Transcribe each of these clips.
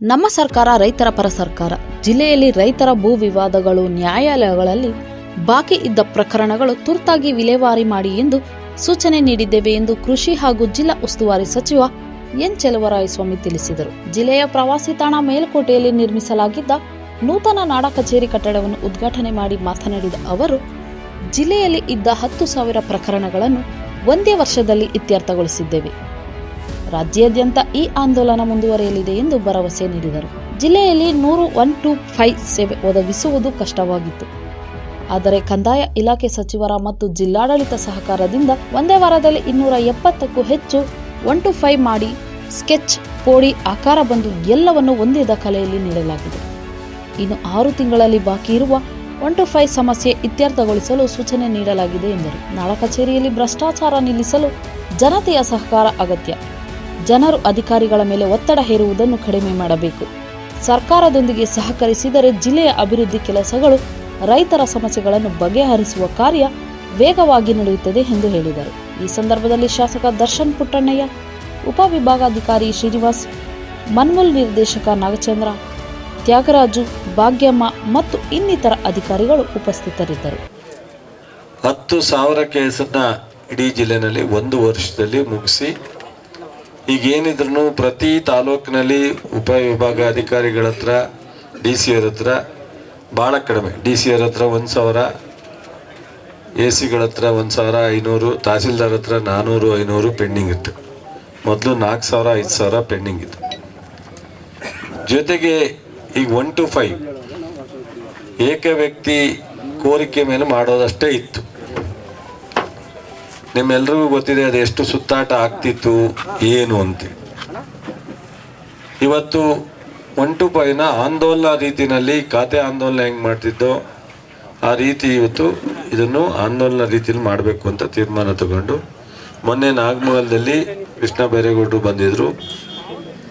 ನಮ್ಮ ಸರ್ಕಾರ ರೈತರ ಪರ ಸರ್ಕಾರ. ಜಿಲ್ಲೆಯಲ್ಲಿ ರೈತರ ಭೂ ವಿವಾದಗಳು, ನ್ಯಾಯಾಲಯಗಳಲ್ಲಿ ಬಾಕಿ ಇದ್ದ ಪ್ರಕರಣಗಳು ತುರ್ತಾಗಿ ವಿಲೇವಾರಿ ಮಾಡಿ ಎಂದು ಸೂಚನೆ ನೀಡಿದ್ದೇವೆ ಎಂದು ಕೃಷಿ ಹಾಗೂ ಜಿಲ್ಲಾ ಉಸ್ತುವಾರಿ ಸಚಿವ ಎನ್. ಚೆಲುವರಾಯಸ್ವಾಮಿ ತಿಳಿಸಿದರು. ಜಿಲ್ಲೆಯ ಪ್ರವಾಸಿ ತಾಣ ಮೇಲ್ಕೋಟೆಯಲ್ಲಿ ನಿರ್ಮಿಸಲಾಗಿದ್ದ ನೂತನ ನಾಡ ಕಚೇರಿ ಕಟ್ಟಡವನ್ನು ಉದ್ಘಾಟನೆ ಮಾಡಿ ಮಾತನಾಡಿದ ಅವರು, ಜಿಲ್ಲೆಯಲ್ಲಿ ಇದ್ದ ಹತ್ತು ಸಾವಿರ ಪ್ರಕರಣಗಳನ್ನು ಒಂದೇ ವರ್ಷದಲ್ಲಿ ಇತ್ಯರ್ಥಗೊಳಿಸಿದ್ದೇವೆ. ರಾಜ್ಯಾದ್ಯಂತ ಈ ಆಂದೋಲನ ಮುಂದುವರಿಯಲಿದೆ ಎಂದು ಭರವಸೆ ನೀಡಿದರು. ಜಿಲ್ಲೆಯಲ್ಲಿ ನೂರು ಒನ್ ಟು ಫೈವ್ ಸೇವೆ ಒದಗಿಸುವುದು ಕಷ್ಟವಾಗಿತ್ತು. ಆದರೆ ಕಂದಾಯ ಇಲಾಖೆ ಸಚಿವರ ಮತ್ತು ಜಿಲ್ಲಾಡಳಿತ ಸಹಕಾರದಿಂದ ಒಂದೇ ವಾರದಲ್ಲಿ ಇನ್ನೂರ ಎಪ್ಪತ್ತಕ್ಕೂ ಹೆಚ್ಚು ಒನ್ ಟು ಫೈವ್ ಮಾಡಿ ಸ್ಕೆಚ್ ಪೋಡಿ ಆಕಾರ ಬಂದು ಎಲ್ಲವನ್ನು ಒಂದೇ ದಾಖಲೆಯಲ್ಲಿ ನೀಡಲಾಗಿದೆ. ಇನ್ನು ಆರು ತಿಂಗಳಲ್ಲಿ ಬಾಕಿ ಇರುವ ಒನ್ ಟು ಫೈವ್ ಸಮಸ್ಯೆ ಇತ್ಯರ್ಥಗೊಳಿಸಲು ಸೂಚನೆ ನೀಡಲಾಗಿದೆ ಎಂದರು. ನಾಳ ಕಚೇರಿಯಲ್ಲಿ ಭ್ರಷ್ಟಾಚಾರ ನಿಲ್ಲಿಸಲು ಜನತೆಯ ಸಹಕಾರ ಅಗತ್ಯ. ಜನರು ಅಧಿಕಾರಿಗಳ ಮೇಲೆ ಒತ್ತಡ ಹೇರುವುದನ್ನು ಕಡಿಮೆ ಮಾಡಬೇಕು. ಸರ್ಕಾರದೊಂದಿಗೆ ಸಹಕರಿಸಿದರೆ ಜಿಲ್ಲೆಯ ಅಭಿವೃದ್ಧಿ ಕೆಲಸಗಳು ರೈತರ ಸಮಸ್ಯೆಗಳನ್ನು ಬಗೆಹರಿಸುವ ಕಾರ್ಯ ವೇಗವಾಗಿ ನಡೆಯುತ್ತದೆ ಎಂದು ಹೇಳಿದರು. ಈ ಸಂದರ್ಭದಲ್ಲಿ ಶಾಸಕ ದರ್ಶನ್ ಪುಟ್ಟಣ್ಣಯ್ಯ ಉಪವಿಭಾಗಾಧಿಕಾರಿ ಶ್ರೀನಿವಾಸ್, ಮನ್ಮೂಲ್ ನಿರ್ದೇಶಕ ನಾಗಚಂದ್ರ, ತ್ಯಾಗರಾಜು, ಭಾಗ್ಯಮ್ಮ ಮತ್ತು ಇನ್ನಿತರ ಅಧಿಕಾರಿಗಳು ಉಪಸ್ಥಿತರಿದ್ದರು. ಹತ್ತು ಸಾವಿರ ಕೇಸನ್ನು ಇಡೀ ಜಿಲ್ಲೆಯಲ್ಲಿ ಒಂದು ವರ್ಷದಲ್ಲಿ ಮುಗಿಸಿ ಈಗೇನಿದ್ರು ಪ್ರತಿ ತಾಲೂಕಿನಲ್ಲಿ ಉಪವಿಭಾಗ ಅಧಿಕಾರಿಗಳ ಹತ್ರ, ಡಿ ಸಿ ಅವ್ರ ಹತ್ರ ಭಾಳ ಕಡಿಮೆ. ಡಿ ಸಿ ಅವ್ರ ಹತ್ರ ಒಂದು ಸಾವಿರ, ಎ ಸಿಗಳ ಹತ್ರ ಒಂದು ಸಾವಿರ ಐನೂರು, ತಹಸೀಲ್ದಾರ್ ಹತ್ರ ನಾನ್ನೂರು ಐನೂರು ಪೆಂಡಿಂಗ್ ಇತ್ತು. ಮೊದಲು ನಾಲ್ಕು ಸಾವಿರ, ಐದು ಸಾವಿರ ಪೆಂಡಿಂಗ್ ಇತ್ತು. ಜೊತೆಗೆ ಈಗ ಒನ್ ಟು ಫೈವ್, ಏಕ ವ್ಯಕ್ತಿ ಕೋರಿಕೆ ಮೇಲೆ ಮಾಡೋದಷ್ಟೇ ಇತ್ತು. ನಿಮ್ಮೆಲ್ರಿಗೂ ಗೊತ್ತಿದೆ ಅದು ಎಷ್ಟು ಸುತ್ತಾಟ ಆಗ್ತಿತ್ತು, ಏನು ಅಂತ. ಇವತ್ತು ಒನ್ ಟು ಫೈವ್ನ ಆಂದೋಲನ ರೀತಿನಲ್ಲಿ ಖಾತೆ ಆಂದೋಲನ ಹೆಂಗೆ ಮಾಡ್ತಿದ್ದೋ, ಆ ರೀತಿ ಇವತ್ತು ಇದನ್ನು ಆಂದೋಲನ ರೀತಿಯಲ್ಲಿ ಮಾಡಬೇಕು ಅಂತ ತೀರ್ಮಾನ ತಗೊಂಡು, ಮೊನ್ನೆ ನಾಗಮಂಗಲದಲ್ಲಿ ಕೃಷ್ಣ ಬೈರೇಗೌಡರು ಬಂದಿದ್ರು.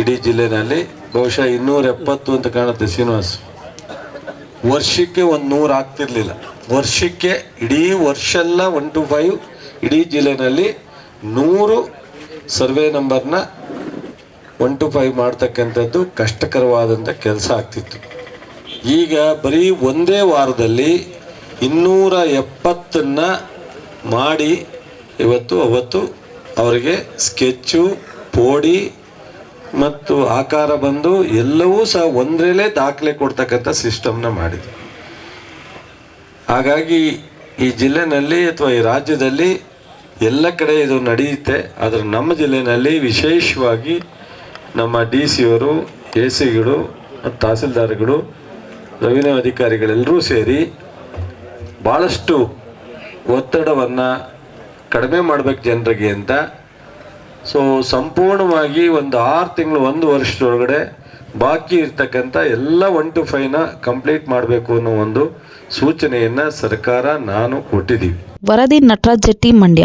ಇಡೀ ಜಿಲ್ಲೆನಲ್ಲಿ ಬಹುಶಃ ಇನ್ನೂರ ಎಪ್ಪತ್ತು ಅಂತ ಕಾಣುತ್ತೆ ಶ್ರೀನಿವಾಸ್. ವರ್ಷಕ್ಕೆ ಒಂದು ನೂರು ಆಗ್ತಿರ್ಲಿಲ್ಲ. ವರ್ಷಕ್ಕೆ ಇಡೀ ವರ್ಷ ಎಲ್ಲ ಒನ್ ಟು ಫೈವ್ ಇಡೀ ಜಿಲ್ಲೆನಲ್ಲಿ ನೂರು ಸರ್ವೆ ನಂಬರ್ನ ಒನ್ ಟು ಫೈವ್ ಮಾಡ್ತಕ್ಕಂಥದ್ದು ಕಷ್ಟಕರವಾದಂಥ ಕೆಲಸ ಆಗ್ತಿತ್ತು. ಈಗ ಬರೀ ಒಂದೇ ವಾರದಲ್ಲಿ ಇನ್ನೂರ ಎಪ್ಪತ್ತನ್ನು ಮಾಡಿ ಇವತ್ತು, ಅವತ್ತು ಅವರಿಗೆ ಸ್ಕೆಚ್ಚು, ಪೋಡಿ ಮತ್ತು ಆಕಾರ ಬಂದು ಎಲ್ಲವೂ ಸಹ ಒಂದರಲ್ಲೇ ದಾಖಲೆ ಕೊಡ್ತಕ್ಕಂಥ ಸಿಸ್ಟಮ್ನ ಮಾಡಿದೆ ಹಾಗಾಗಿ ಈ ಜಿಲ್ಲೆನಲ್ಲಿ ಅಥವಾ ಈ ರಾಜ್ಯದಲ್ಲಿ ಎಲ್ಲ ಕಡೆ ಇದು ನಡೆಯುತ್ತೆ, ಆದರೆ ನಮ್ಮ ಜಿಲ್ಲೆಯಲ್ಲಿ ವಿಶೇಷವಾಗಿ ನಮ್ಮ ಡಿ ಸಿಯವರು ಎ ಸಿಗಳು ತಹಸೀಲ್ದಾರ್ಗಳು, ರೆವಿನ್ಯೂ ಅಧಿಕಾರಿಗಳೆಲ್ಲರೂ ಸೇರಿ ಭಾಳಷ್ಟು ಒತ್ತಡವನ್ನು ಕಡಿಮೆ ಮಾಡಬೇಕು ಜನರಿಗೆ ಅಂತ. ಸೊ ಸಂಪೂರ್ಣವಾಗಿ ಒಂದು ಆರು ತಿಂಗಳು, ಒಂದು ವರ್ಷದೊಳಗಡೆ ಬಾಕಿ ಇರ್ತಕ್ಕಂಥ ಎಲ್ಲ ಒನ್ ಟು ಫೈವ್ನ ಕಂಪ್ಲೀಟ್ ಮಾಡಬೇಕು ಅನ್ನೋ ಒಂದು ಸೂಚನೆಯನ್ನು ಸರ್ಕಾರ, ನಾನು ಕೊಟ್ಟಿದ್ದೀವಿ. ವರದಿ ನಟರಾಜ್ ಜೆಟ್ಟಿ ಮಂಡ್ಯ.